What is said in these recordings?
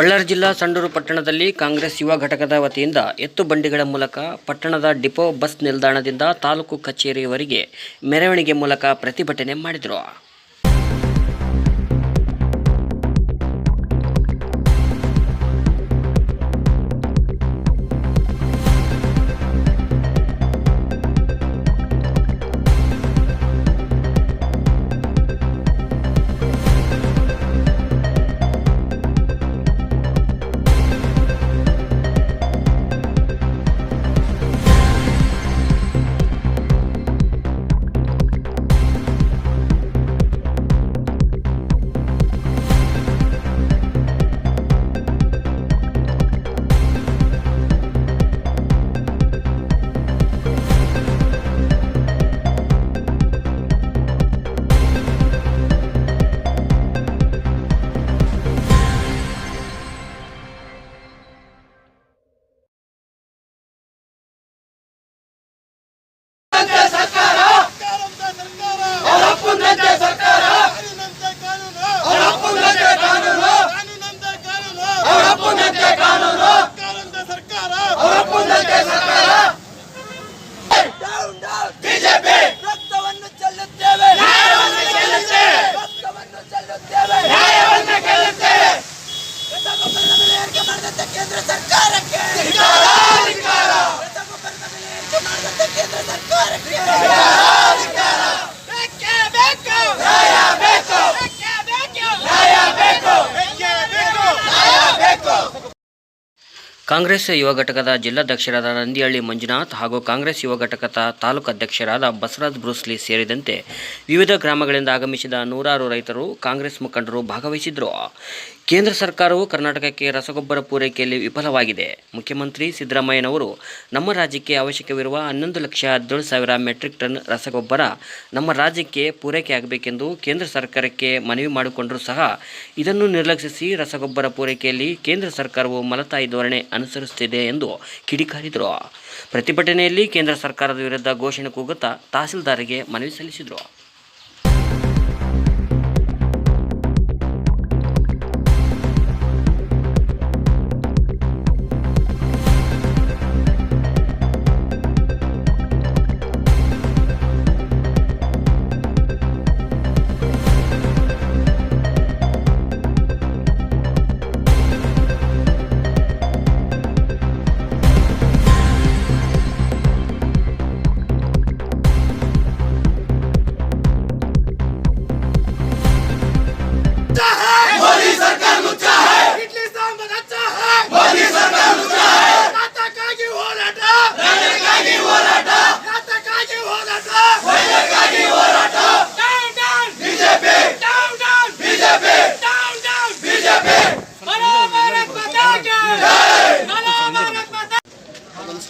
ಬಳ್ಳಾರಿ ಜಿಲ್ಲಾ ಸಂಡೂರು ಪಟ್ಟಣದಲ್ಲಿ ಕಾಂಗ್ರೆಸ್ ಯುವ ಘಟಕದ ವತಿಯಿಂದ ಎತ್ತು ಬಂಡಿಗಳ ಮೂಲಕ ಪಟ್ಟಣದ ಡಿಪೋ ಬಸ್ ನಿಲ್ದಾಣದಿಂದ ತಾಲೂಕು ಕಚೇರಿಯವರೆಗೆ ಮೆರವಣಿಗೆ ಮೂಲಕ ಪ್ರತಿಭಟನೆ ಮಾಡಿದರು. ಕಾಂಗ್ರೆಸ್ ಯುವ ಘಟಕದ ಜಿಲ್ಲಾಧ್ಯಕ್ಷರಾದ ನಂದಿಹಳ್ಳಿ ಮಂಜುನಾಥ್ ಹಾಗೂ ಕಾಂಗ್ರೆಸ್ ಯುವ ಘಟಕದ ತಾಲೂಕು ಅಧ್ಯಕ್ಷರಾದ ಬಸವರಾಜ್ ಬ್ರೂಸ್ಲಿ ಸೇರಿದಂತೆ ವಿವಿಧ ಗ್ರಾಮಗಳಿಂದ ಆಗಮಿಸಿದ ನೂರಾರು ರೈತರು ಕಾಂಗ್ರೆಸ್ ಮುಖಂಡರು ಭಾಗವಹಿಸಿದ್ರು. ಕೇಂದ್ರ ಸರ್ಕಾರವು ಕರ್ನಾಟಕಕ್ಕೆ ರಸಗೊಬ್ಬರ ಪೂರೈಕೆಯಲ್ಲಿ ವಿಫಲವಾಗಿದೆ. ಮುಖ್ಯಮಂತ್ರಿ ಸಿದ್ದರಾಮಯ್ಯನವರು, ನಮ್ಮ ರಾಜ್ಯಕ್ಕೆ ಅವಶ್ಯಕವಿರುವ ಹನ್ನೊಂದು ಲಕ್ಷ ಹದಿನೇಳು ಸಾವಿರ ಮೆಟ್ರಿಕ್ ಟನ್ ರಸಗೊಬ್ಬರ ನಮ್ಮ ರಾಜ್ಯಕ್ಕೆ ಪೂರೈಕೆಯಾಗಬೇಕೆಂದು ಕೇಂದ್ರ ಸರ್ಕಾರಕ್ಕೆ ಮನವಿ ಮಾಡಿಕೊಂಡರೂ ಸಹ ಇದನ್ನು ನಿರ್ಲಕ್ಷಿಸಿ ರಸಗೊಬ್ಬರ ಪೂರೈಕೆಯಲ್ಲಿ ಕೇಂದ್ರ ಸರ್ಕಾರವು ಮಲತಾಯಿ ಧೋರಣೆ ಅನುಸರಿಸುತ್ತಿದೆ ಎಂದು ಕಿಡಿಕಾರಿದರು. ಪ್ರತಿಭಟನೆಯಲ್ಲಿ ಕೇಂದ್ರ ಸರ್ಕಾರದ ವಿರುದ್ಧ ಘೋಷಣೆ ಕೂಗುತ್ತಾ ತಹಸೀಲ್ದಾರ್ಗೆ ಮನವಿ ಸಲ್ಲಿಸಿದರು.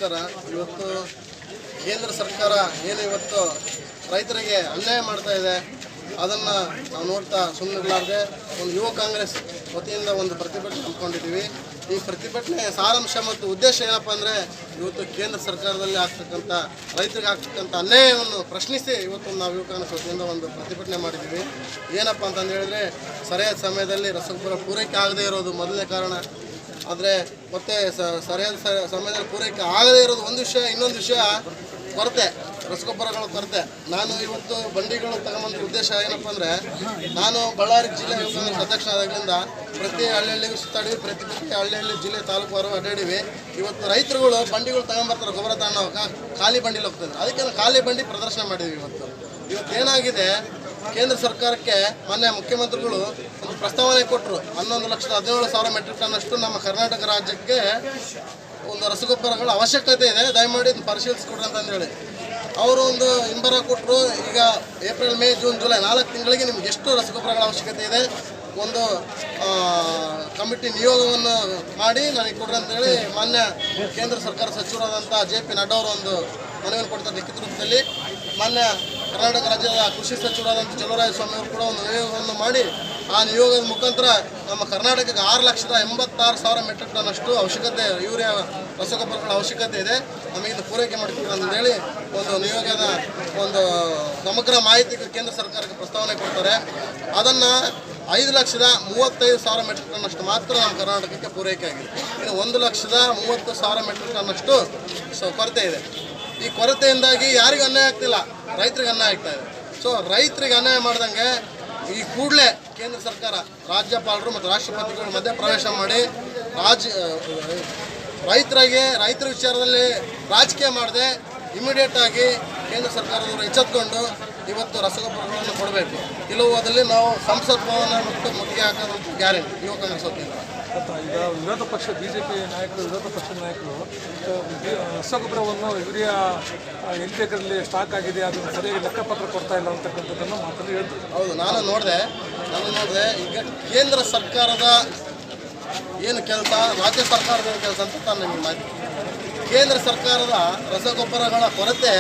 ನಮಸ್ಕಾರ ಇವತ್ತು ಕೇಂದ್ರ ಸರ್ಕಾರ ಏನು ಇವತ್ತು ರೈತರಿಗೆ ಅನ್ಯಾಯ ಮಾಡ್ತಾ ಇದೆ, ಅದನ್ನು ನಾವು ನೋಡ್ತಾ ಸುಮ್ಮನೆ ಒಂದು ಯುವ ಕಾಂಗ್ರೆಸ್ ವತಿಯಿಂದ ಒಂದು ಪ್ರತಿಭಟನೆ ಹಮ್ಮಿಕೊಂಡಿದ್ದೀವಿ. ಈ ಪ್ರತಿಭಟನೆ ಸಾರಾಂಶ ಮತ್ತು ಉದ್ದೇಶ ಏನಪ್ಪ ಅಂದರೆ ಇವತ್ತು ಕೇಂದ್ರ ಸರ್ಕಾರದಲ್ಲಿ ಆಗ್ತಕ್ಕಂಥ ರೈತರಿಗೆ ಆಗ್ತಕ್ಕಂಥ ಅನ್ಯಾಯವನ್ನು ಪ್ರಶ್ನಿಸಿ ಇವತ್ತು ನಾವು ಯುವ ಕಾಂಗ್ರೆಸ್ ವತಿಯಿಂದ ಒಂದು ಪ್ರತಿಭಟನೆ ಮಾಡಿದ್ದೀವಿ. ಏನಪ್ಪ ಅಂತಂದು ಹೇಳಿದ್ರೆ ಸರಿಯಾದ ಸಮಯದಲ್ಲಿ ರಸಗೊಬ್ಬರ ಪೂರೈಕೆ ಆಗದೇ ಇರೋದು ಮೊದಲನೇ ಕಾರಣ. ಆದರೆ ಮತ್ತೆ ಸರಿಯಾದ ಸಮಯದಲ್ಲಿ ಪೂರೈಕೆ ಆಗದೇ ಇರೋದು ಒಂದು ವಿಷಯ, ಇನ್ನೊಂದು ವಿಷಯ ಕೊರತೆ, ರಸಗೊಬ್ಬರಗಳ ಕೊರತೆ. ನಾನು ಇವತ್ತು ಬಂಡಿಗಳು ತಗೊಂಬಂದ ಉದ್ದೇಶ ಏನಪ್ಪ ಅಂದರೆ, ನಾನು ಬಳ್ಳಾರಿ ಜಿಲ್ಲೆ ಅಧ್ಯಕ್ಷ ಆದಾಗಲಿಂದ ಪ್ರತಿ ಹಳ್ಳಿಹಳ್ಳಿಗೂ ಸುತ್ತಾಡಿ ಪ್ರತಿ ಪ್ರತಿ ಹಳ್ಳಿಹಳ್ಳಿ ಜಿಲ್ಲೆ ತಾಲೂಕು ಅಡ್ಡಾಡಿವಿ. ಇವತ್ತು ರೈತರುಗಳು ಬಂಡಿಗಳು ತಗೊಂಬರ್ತಾರೆ ಗೊಬ್ಬರ ತಾಣ ಖಾಲಿ ಬಂಡಿಲಿ ಹೋಗ್ತಾರೆ ಅದಕ್ಕೆ ಖಾಲಿ ಬಂಡಿ ಪ್ರದರ್ಶನ ಮಾಡಿದ್ವಿ ಇವತ್ತು. ಇವತ್ತು ಏನಾಗಿದೆ ಕೇಂದ್ರ ಸರ್ಕಾರಕ್ಕೆ ಮೊನ್ನೆ ಮುಖ್ಯಮಂತ್ರಿಗಳು ಒಂದು ಪ್ರಸ್ತಾವನೆ ಕೊಟ್ಟರು ಹನ್ನೊಂದು ಲಕ್ಷದ ಹದಿನೇಳು ಸಾವಿರ ಮೆಟ್ರಿಕ್ ಟನ್ ಅಷ್ಟು ನಮ್ಮ ಕರ್ನಾಟಕ ರಾಜ್ಯಕ್ಕೆ ಒಂದು ರಸಗೊಬ್ಬರಗಳ ಅವಶ್ಯಕತೆ ಇದೆ. ದಯಮಾಡಿ ಇದನ್ನ ಪರಿಶೀಲಿಸ್ಕೊಡ್ರಿ ಅಂತಂದೇಳಿ. ಅವರು ಒಂದು ಹಿಂಬರ ಕೊಟ್ಟರು ಈಗ ಏಪ್ರಿಲ್, ಮೇ, ಜೂನ್, ಜುಲೈ ನಾಲ್ಕು ತಿಂಗಳಿಗೆ ನಿಮ್ಗೆ ಎಷ್ಟು ರಸಗೊಬ್ಬರಗಳ ಅವಶ್ಯಕತೆ ಇದೆ? ಒಂದು ಕಮಿಟಿ ನಿಯೋಗವನ್ನು ಮಾಡಿ ನನಗೆ ಕೊಡ್ರಿ ಅಂತೇಳಿ ಮಾನ್ಯ ಕೇಂದ್ರ ಸರ್ಕಾರ ಸಚಿವರಾದಂಥ ಜೆ ಪಿ ನಡ್ಡಾ ಅವರು ಒಂದು ಮನವಿಯನ್ನು ಕೊಡ್ತಾರೆ ಲಿಖಿತ ರೂಪದಲ್ಲಿ. ಮಾನ್ಯ ಕರ್ನಾಟಕ ರಾಜ್ಯದ ಕೃಷಿ ಸಚಿವರಾದಂಥ ಚಲುವರಾಯಸ್ವಾಮಿ ಅವರು ಕೂಡ ಒಂದು ನಿಯೋಗವನ್ನು ಮಾಡಿ ಆ ನಿಯೋಗದ ಮುಖಾಂತರ ನಮ್ಮ ಕರ್ನಾಟಕಕ್ಕೆ ಆರು ಲಕ್ಷದ ಎಂಬತ್ತಾರು ಸಾವಿರ ಮೆಟ್ರಿಕ್ ಟನ್ ಅಷ್ಟು ಅವಶ್ಯಕತೆ, ಯೂರಿಯಾ ರಸಗೊಬ್ಬರಗಳ ಅವಶ್ಯಕತೆ ಇದೆ. ನಮಗೆ ಇದು ಪೂರೈಕೆ ಮಾಡ್ತೀವಿ ಅಂತೇಳಿ ಒಂದು ನಿಯೋಗದ ಒಂದು ಸಮಗ್ರ ಮಾಹಿತಿ ಕೇಂದ್ರ ಸರ್ಕಾರಕ್ಕೆ ಪ್ರಸ್ತಾವನೆ ಕೊಡ್ತಾರೆ. ಅದನ್ನು ಐದು ಲಕ್ಷದ ಮೂವತ್ತೈದು ಸಾವಿರ ಮೆಟ್ರಿಕ್ ಟನ್ ಮಾತ್ರ ನಮ್ಮ ಕರ್ನಾಟಕಕ್ಕೆ ಪೂರೈಕೆ ಆಗಿದೆ. ಇನ್ನು ಒಂದು ಲಕ್ಷದ ಮೂವತ್ತು ಸಾವಿರ ಮೆಟ್ರಿಕ್ ಟನ್ ಕೊರತೆ ಇದೆ. ಈ ಕೊರತೆಯಿಂದಾಗಿ ಯಾರಿಗೂ ಅನ್ಯಾಯ ಆಗ್ತಿಲ್ಲ. ರೈತರಿಗೆ ಅನ್ಯಾಯ ಆಗ್ತಾ ಇದೆ. ಸೊ ರೈತರಿಗೆ ಅನ್ಯಾಯ ಮಾಡ್ದಂಗೆ ಈ ಕೂಡಲೇ ಕೇಂದ್ರ ಸರ್ಕಾರ, ರಾಜ್ಯಪಾಲರು ಮತ್ತು ರಾಷ್ಟ್ರಪತಿಗಳು ಮಧ್ಯೆ ಪ್ರವೇಶ ಮಾಡಿ ರಾಜ ರೈತರಿಗೆ, ರೈತರ ವಿಚಾರದಲ್ಲಿ ರಾಜಕೀಯ ಮಾಡದೆ ಇಮಿಡಿಯೇಟಾಗಿ ಕೇಂದ್ರ ಸರ್ಕಾರದವರು ಎಚ್ಚೆತ್ಕೊಂಡು ಇವತ್ತು ರಸಗೊಬ್ಬರಗಳನ್ನು ಕೊಡಬೇಕು. ಇಲ್ಲವಾದಲ್ಲಿ ನಾವು ಸಂಸತ್ ಭವನ ಮತ್ತು ಮುತ್ತಿಗೆ ಗ್ಯಾರಂಟಿ, ಯುವ ಕಾಂಗ್ರೆಸ್ ವತಿಯಿಂದ. ಈಗ ವಿರೋಧ ಪಕ್ಷ ಬಿ ಜೆ ಪಿ ನಾಯಕರು ವಿರೋಧ ಪಕ್ಷದ ನಾಯಕರು ರಸಗೊಬ್ಬರವನ್ನು ಯೂರಿಯಾ ಎಲ್ಲಿ ಎಕರಲ್ಲಿ ಸ್ಟಾಕ್ ಆಗಿದೆ, ಅದನ್ನು ಸರಿಯಾಗಿ ಲೆಕ್ಕಪತ್ರ ಕೊಡ್ತಾ ಇಲ್ಲ ಅಂತಕ್ಕಂಥದ್ದನ್ನು ಮಾತ್ರ ಹೇಳ್ತಾರೆ ಹೌದು, ನಾನು ನೋಡಿದೆ ನಾನು ನೋಡಿದೆ, ಈಗ ಕೇಂದ್ರ ಸರ್ಕಾರದ ಏನು ಕೆಲಸ, ರಾಜ್ಯ ಸರ್ಕಾರದ ಏನು ಕೆಲಸ ಅಂತ ನಾನು ನಿಮಗೆ ಮಾಹಿತಿ ಕೇಂದ್ರ ಸರ್ಕಾರದ ರಸಗೊಬ್ಬರಗಳ ಕೊರತೆ,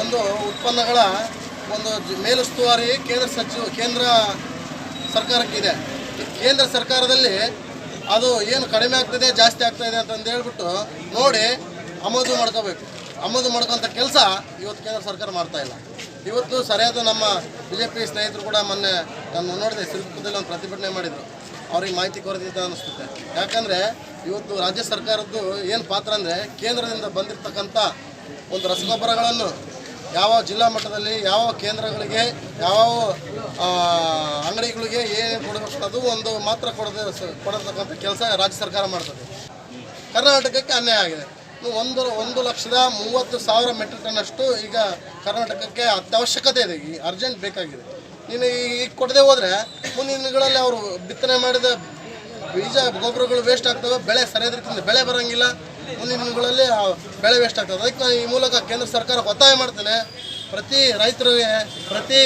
ಒಂದು ಉತ್ಪನ್ನಗಳ ಒಂದು ಮೇಲುಸ್ತುವಾರಿ ಕೇಂದ್ರ ಸಚಿವ, ಕೇಂದ್ರ ಸರ್ಕಾರಕ್ಕಿದೆ. ಕೇಂದ್ರ ಸರ್ಕಾರದಲ್ಲಿ ಅದು ಏನು ಕಡಿಮೆ ಆಗ್ತದೆ, ಜಾಸ್ತಿ ಆಗ್ತಾಯಿದೆ ಅಂತಂದು ಹೇಳ್ಬಿಟ್ಟು ನೋಡಿ ಆಮದು ಮಾಡ್ಕೋಬೇಕು. ಆಮದು ಮಾಡ್ಕೊಂಥ ಕೆಲಸ ಇವತ್ತು ಕೇಂದ್ರ ಸರ್ಕಾರ ಮಾಡ್ತಾ ಇಲ್ಲ. ಇವತ್ತು ಸರಿಯಾದ ನಮ್ಮ ಬಿ ಜೆ ಪಿ ಸ್ನೇಹಿತರು ಕೂಡ ಮೊನ್ನೆ ನಾನು ನೋಡಿದೆ ಶಿಲ್ಪದಲ್ಲಿ ಒಂದು ಪ್ರತಿಭಟನೆ ಮಾಡಿದರು. ಅವ್ರಿಗೆ ಮಾಹಿತಿ ಕೊರತೆ ಇದೆ ಅನಿಸುತ್ತೆ ಯಾಕಂದರೆ ಇವತ್ತು ರಾಜ್ಯ ಸರ್ಕಾರದ್ದು ಏನು ಪಾತ್ರ ಅಂದರೆ ಕೇಂದ್ರದಿಂದ ಬಂದಿರತಕ್ಕಂಥ ಒಂದು ರಸಗೊಬ್ಬರಗಳನ್ನು ಯಾವ ಜಿಲ್ಲಾ ಮಟ್ಟದಲ್ಲಿ, ಯಾವ ಕೇಂದ್ರಗಳಿಗೆ, ಯಾವ ಅಂಗಡಿಗಳಿಗೆ ಏನು ಕೊಡಬೇಕು ಅದು ಒಂದು ಮಾತ್ರ ಕೊಡದೆ ಕೊಡತಕ್ಕಂಥ ಕೆಲಸ ರಾಜ್ಯ ಸರ್ಕಾರ ಮಾಡ್ತದೆ. ಕರ್ನಾಟಕಕ್ಕೆ ಅನ್ಯಾಯ ಆಗಿದೆ. ಒಂದು ಒಂದು ಲಕ್ಷದ ಮೂವತ್ತು ಸಾವಿರ ಮೆಟ್ರಿಕ್ ಟನ್ ಅಷ್ಟು ಈಗ ಕರ್ನಾಟಕಕ್ಕೆ ಅತ್ಯವಶ್ಯಕತೆ ಇದೆ. ಈ ಅರ್ಜೆಂಟ್ ಬೇಕಾಗಿದೆ. ನೀನು ಈಗ ಕೊಡದೆ ಹೋದರೆ ಮುಂದಿನ ದಿನಗಳಲ್ಲಿ ಅವರು ಬಿತ್ತನೆ ಮಾಡಿದ ಬೀಜ, ಗೊಬ್ಬರಗಳು ವೇಸ್ಟ್ ಆಗ್ತವೆ, ಬೆಳೆ ಸರಿಯಾದ ರೀತಿಯಿಂದ ಬೆಳೆ ಬರೋಂಗಿಲ್ಲ. ಮುಂದಿನ ದಿನಗಳಲ್ಲಿ ಬೆಳೆ ವೇಸ್ಟ್ ಆಗ್ತದೆ. ಅದಕ್ಕೆ ಈ ಮೂಲಕ ಕೇಂದ್ರ ಸರ್ಕಾರ ಒತ್ತಾಯ ಮಾಡ್ತೇನೆ. ಪ್ರತಿ ರೈತರಿಗೆ, ಪ್ರತಿ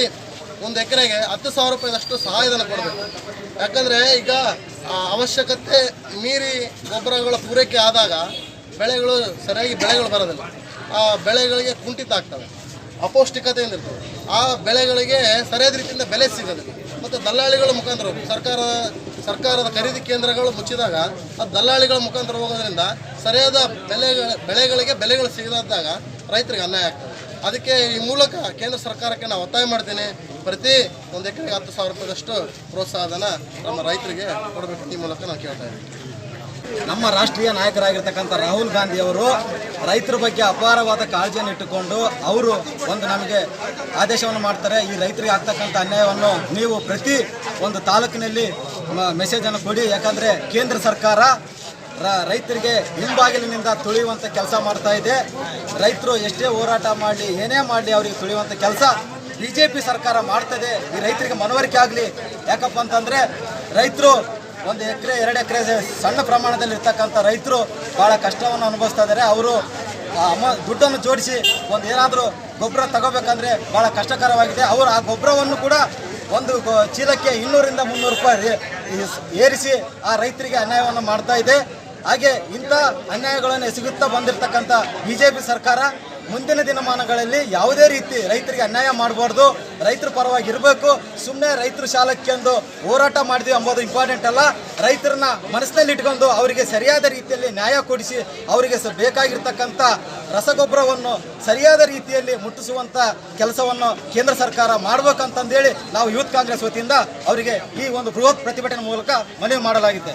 ಒಂದು ಎಕರೆಗೆ ಹತ್ತು ಸಾವಿರ ರೂಪಾಯಿದಷ್ಟು ಸಹಾಯಧನ ಕೊಡಬೇಕು. ಯಾಕಂದರೆ ಈಗ ಅವಶ್ಯಕತೆ ಮೀರಿ ಗೊಬ್ಬರಗಳ ಪೂರೈಕೆ ಆದಾಗ ಬೆಳೆಗಳು ಸರಿಯಾಗಿ ಬೆಳೆಗಳು ಬರೋದಿಲ್ಲ. ಆ, ಬೆಳೆಗಳಿಗೆ ಕುಂಠಿತ ಆಗ್ತವೆ. ಅಪೌಷ್ಟಿಕತೆಯಿಂದ ಇರ್ತದೆ ಆ ಬೆಳೆಗಳಿಗೆ ಸರಿಯಾದ ರೀತಿಯಿಂದ ಬೆಲೆ ಸಿಗೋದಿಲ್ಲ. ಮತ್ತು ದಲ್ಲಾಳಿಗಳ ಮುಖಾಂತರ ಸರ್ಕಾರ, ಸರ್ಕಾರದ ಖರೀದಿ ಕೇಂದ್ರಗಳು ಮುಚ್ಚಿದಾಗ ಆ ದಲ್ಲಾಳಿಗಳ ಮುಖಾಂತರ ಹೋಗೋದ್ರಿಂದ ಸರಿಯಾದ ಬೆಲೆಗಳ, ಬೆಳೆಗಳಿಗೆ ಬೆಲೆಗಳು ಸಿಗದಾದಾಗ ರೈತರಿಗೆ ಅನ್ಯಾಯ ಆಗ್ತದೆ. ಅದಕ್ಕೆ ಈ ಮೂಲಕ ಕೇಂದ್ರ ಸರ್ಕಾರಕ್ಕೆ ನಾವು ಒತ್ತಾಯ ಮಾಡ್ತೇನೆ. ಪ್ರತಿ ಒಂದು ಎಕರೆಗೆ ಹತ್ತು ಸಾವಿರ ರೂಪಾಯಿದಷ್ಟು ಪ್ರೋತ್ಸಾಹನ ನಮ್ಮ ರೈತರಿಗೆ ಕೊಡಬೇಕು ಈ ಮೂಲಕ ನಾವು ಕೇಳ್ತಾ ಇದ್ದೀನಿ ನಮ್ಮ ರಾಷ್ಟ್ರೀಯ ನಾಯಕರಾಗಿರ್ತಕ್ಕಂಥ ರಾಹುಲ್ ಗಾಂಧಿ ಅವರು ರೈತರ ಬಗ್ಗೆ ಅಪಾರವಾದ ಕಾಳಜಿಯನ್ನು ಇಟ್ಟುಕೊಂಡು ಅವರು ಒಂದು ನಮಗೆ ಆದೇಶವನ್ನು ಮಾಡ್ತಾರೆ. ಈ ರೈತರಿಗೆ ಆಗ್ತಕ್ಕಂಥ ಅನ್ಯಾಯವನ್ನು ನೀವು ಪ್ರತಿ ಒಂದು ತಾಲೂಕಿನಲ್ಲಿ ಮೆಸೇಜನ್ನು ಕೊಡಿ. ಯಾಕಂದರೆ ಕೇಂದ್ರ ಸರ್ಕಾರ ರೈತರಿಗೆ ಹಿಂಬಾಗಿಲಿನಿಂದ ತುಳಿಯುವಂಥ ಕೆಲಸ ಮಾಡ್ತಾ ಇದೆ. ರೈತರು ಎಷ್ಟೇ ಹೋರಾಟ ಮಾಡಲಿ, ಏನೇ ಮಾಡಲಿ ಅವರಿಗೆ ತುಳಿಯುವಂಥ ಕೆಲಸ ಬಿ ಜೆ ಪಿ ಸರ್ಕಾರ ಮಾಡ್ತದೆ. ಈ ರೈತರಿಗೆ ಮನವರಿಕೆ ಆಗಲಿ. ಯಾಕಪ್ಪ ಅಂತಂದರೆ ರೈತರು ಒಂದು ಎಕರೆ, ಎರಡು ಎಕರೆ ಸಣ್ಣ ಪ್ರಮಾಣದಲ್ಲಿ ಇರ್ತಕ್ಕಂಥ ರೈತರು ಭಾಳ ಕಷ್ಟವನ್ನು ಅನುಭವಿಸ್ತಾ ಇದ್ದಾರೆ. ಅವರು ಅಮ ದುಡ್ಡನ್ನು ಜೋಡಿಸಿ ಒಂದು ಏನಾದರೂ ಗೊಬ್ಬರ ತಗೋಬೇಕಂದ್ರೆ ಭಾಳ ಕಷ್ಟಕರವಾಗಿದೆ. ಅವರು ಆ ಗೊಬ್ಬರವನ್ನು ಕೂಡ ಒಂದು ಚೀಲಕ್ಕೆ ಇನ್ನೂರಿಂದ ಮುನ್ನೂರು ರೂಪಾಯಿ ಏರಿಸಿ ಆ ರೈತರಿಗೆ ಅನ್ಯಾಯವನ್ನು ಮಾಡ್ತಾ ಇದೆ. ಹಾಗೆ ಇಂಥ ಅನ್ಯಾಯಗಳನ್ನು ಎಸಗುತ್ತಾ ಬಂದಿರತಕ್ಕಂಥ ಬಿ ಜೆ ಪಿ ಸರ್ಕಾರ ಮುಂದಿನ ದಿನಮಾನಗಳಲ್ಲಿ ಯಾವುದೇ ರೀತಿ ರೈತರಿಗೆ ಅನ್ಯಾಯ ಮಾಡಬಾರ್ದು, ರೈತರ ಪರವಾಗಿ ಇರಬೇಕು ಸುಮ್ಮನೆ ರೈತರು ಶಾಲಕ್ಕೆಂದು ಹೋರಾಟ ಮಾಡಿದ್ವಿ ಅಂಬೋದು ಇಂಪಾರ್ಟೆಂಟ್ ಅಲ್ಲ. ರೈತರನ್ನ ಮನಸ್ಸಿನಲ್ಲಿ ಇಟ್ಕೊಂಡು ಅವರಿಗೆ ಸರಿಯಾದ ರೀತಿಯಲ್ಲಿ ನ್ಯಾಯ ಕೊಡಿಸಿ ಅವರಿಗೆ ಬೇಕಾಗಿರ್ತಕ್ಕಂಥ ರಸಗೊಬ್ಬರವನ್ನು ಸರಿಯಾದ ರೀತಿಯಲ್ಲಿ ಮುಟ್ಟಿಸುವಂಥ ಕೆಲಸವನ್ನು ಕೇಂದ್ರ ಸರ್ಕಾರ ಮಾಡಬೇಕಂತಂದೇಳಿ ನಾವು ಯೂತ್ ಕಾಂಗ್ರೆಸ್ ವತಿಯಿಂದ ಅವರಿಗೆ ಈ ಒಂದು ಬೃಹತ್ ಪ್ರತಿಭಟನೆ ಮೂಲಕ ಮನವಿ ಮಾಡಲಾಗಿದೆ.